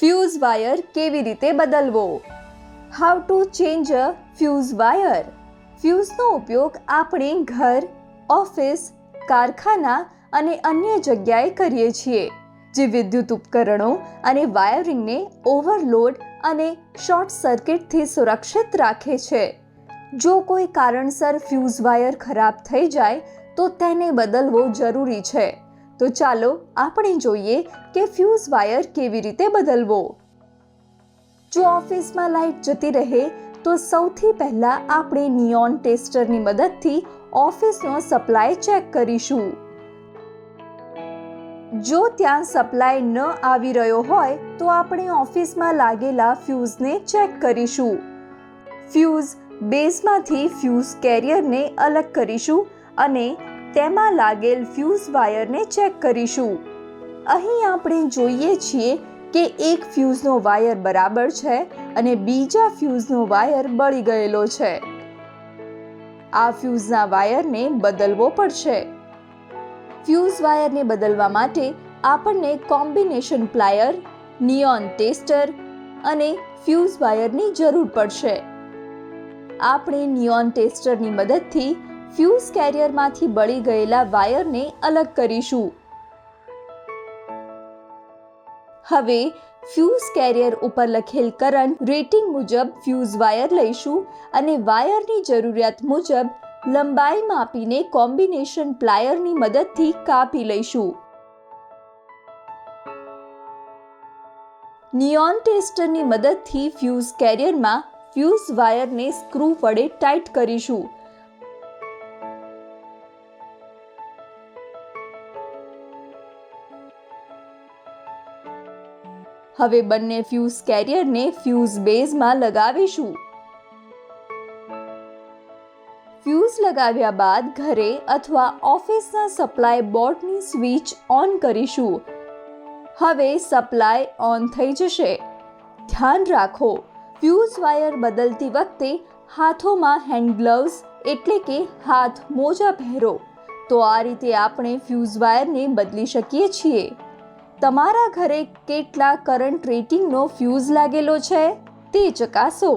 Fuse wire કેવી રીતે બદલવો? How to change a fuse wire ફ્યુઝનો ઉપયોગ આપણે ઘર, ઓફિસ, કારખાના અને અન્ય જગ્યાએ કરીએ છીએ, જે વિદ્યુત ઉપકરણો અને વાયરિંગને ઓવરલોડ અને શોર્ટ સર્કિટથી સુરક્ષિત રાખે છે. જો કોઈ કારણસર ફ્યુઝ વાયર ખરાબ થઈ જાય, તો તેને બદલવો જરૂરી છે. તો ચાલો આપણે જોઈએ કે ફ્યુઝ વાયર કેવી રીતે બદલવો. જો ઓફિસમાં લાઇટ જતી રહે, તો સૌથી પહેલાં આપણે નિયોન ટેસ્ટરની મદદથી ઓફિસનો સપ્લાય ચેક કરીશું. જો ત્યાં સપ્લાય ન આવી રહ્યો હોય, તો આપણે ઓફિસમાં લાગેલા ફ્યુઝને ચેક કરીશું. ફ્યુઝ બેઝમાંથી ફ્યુઝ કેરિયરને અલગ કરીશું અને તેમાં લાગેલ ફ્યુઝ વાયરને ચેક કરીશું. અહીં આપણે જોઈએ છીએ કે એક ફ્યુઝનો વાયર બરાબર છે અને બીજા ફ્યુઝનો વાયર બળી ગયેલો છે. આ ફ્યુઝના વાયરને બદલવો પડશે. ફ્યુઝ વાયરને બદલવા માટે આપણને કોમ્બિનેશન પ્લાયર, નિયોન ટેસ્ટર અને ફ્યુઝ વાયરની જરૂર પડશે. આપણે નિયોન ટેસ્ટરની મદદથી ફ્યુઝ કેરિયરમાંથી બળી ગયેલા વાયરને અલગ કરીશું. હવે, ફ્યુઝ કેરિયર ઉપર લખેલ કરંટ રેટિંગ મુજબ ફ્યુઝ વાયર લઈશું અને વાયરની જરૂરિયાત મુજબ લંબાઈ માપીને કોમ્બિનેશન પ્લાયરની મદદથી કાપી લઈશું. નિયોન ટેસ્ટરની મદદથી ફ્યુઝ કેરિયરમાં ફ્યુઝ વાયરને સ્ક્રૂ વડે ટાઈટ કરીશું. હવે બંને ફ્યુઝ કેરિયરને ફ્યુઝ બેઝમાં લગાવીશું. ફ્યુઝ લગાવ્યા બાદ ઘરે અથવા ઓફિસના સપ્લાય બોર્ડની સ્વિચ ઓન કરીશું. હવે સપ્લાય ઓન થઈ જશે. ધ્યાન રાખો ફ્યુઝ વાયર બદલતી વખતે હાથોમાં હેન્ડ ગ્લવ્સ એટલે કે હાથ મોજા પહેરો. તો આ રીતે આપણે ફ્યુઝ વાયરને બદલી શકીએ છીએ. તમારા ઘરે કેટલા કરંટ રેટિંગનો ફ્યુઝ લાગેલો છે તે ચકાસો.